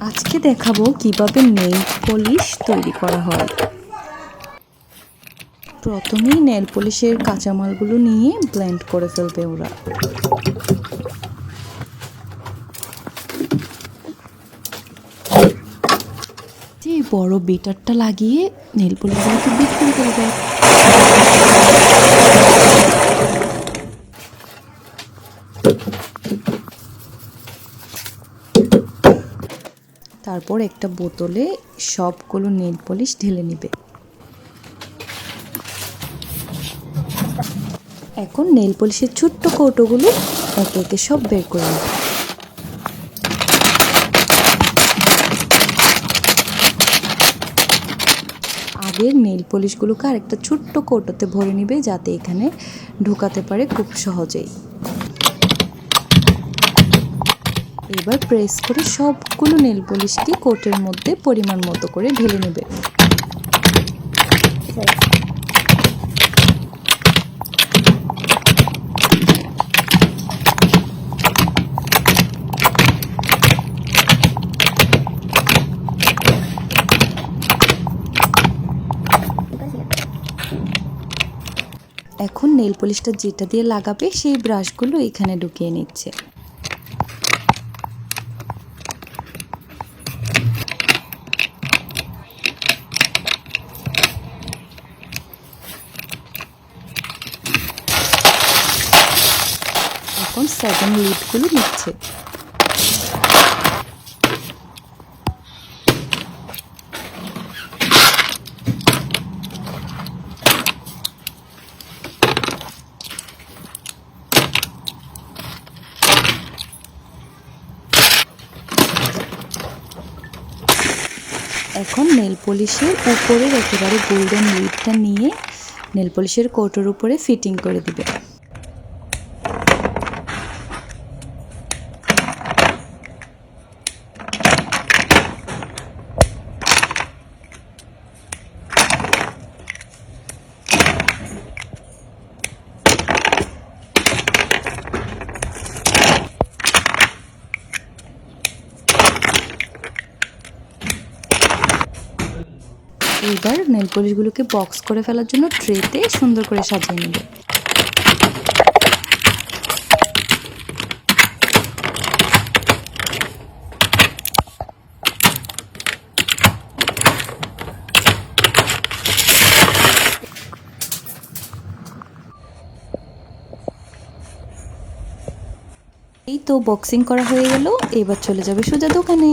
আজকে দেখাবো কীভাবে নেল পলিশ তৈরি করা হয়। প্রথমেই নেল পলিশের কাঁচামালগুলো নিয়ে ব্লেন্ড করে ফেলবে ওরা। যে বড় বেটারটা লাগিয়ে নেল পলিশগুলোকে বিট করে তারপর একটা বোতলে সবগুলো নেল পলিশ ঢেলে নিবে। এখন নেল পলিশের ছোট্ট কৌটোগুলো একে একে সব বের করে নেবে। আগের নেল পলিশগুলোকে আরেকটা ছোট্ট কৌটোতে ভরে নিবে যাতে এখানে ঢোকাতে পারে খুব সহজেই। এবার প্রেস করে সবগুলো নেল পলিশকে কোটের মধ্যে পরিমাণ মতো করে ঢেলে নেবে। এখন নেল পলিশটা যেটা দিয়ে লাগাবে, সেই ব্রাশগুলো এখানে ঢুকিয়ে নিচ্ছে। এখন সেভেন লিডগুলো নিচ্ছে। এখন নেল পলিশের উপরের একেবারে গোল্ডেন লিডটা নিয়ে নেল পলিশের কোটোর উপরে ফিটিং করে দিবে। এবার নেল পলিশগুলোকে বক্স করে ফেলার জন্য ট্রেতে সুন্দর করে সাজিয়ে নেবে। এই তো বক্সিং করা হয়ে গেল, এবার চলে যাবে সোজা দোকানে।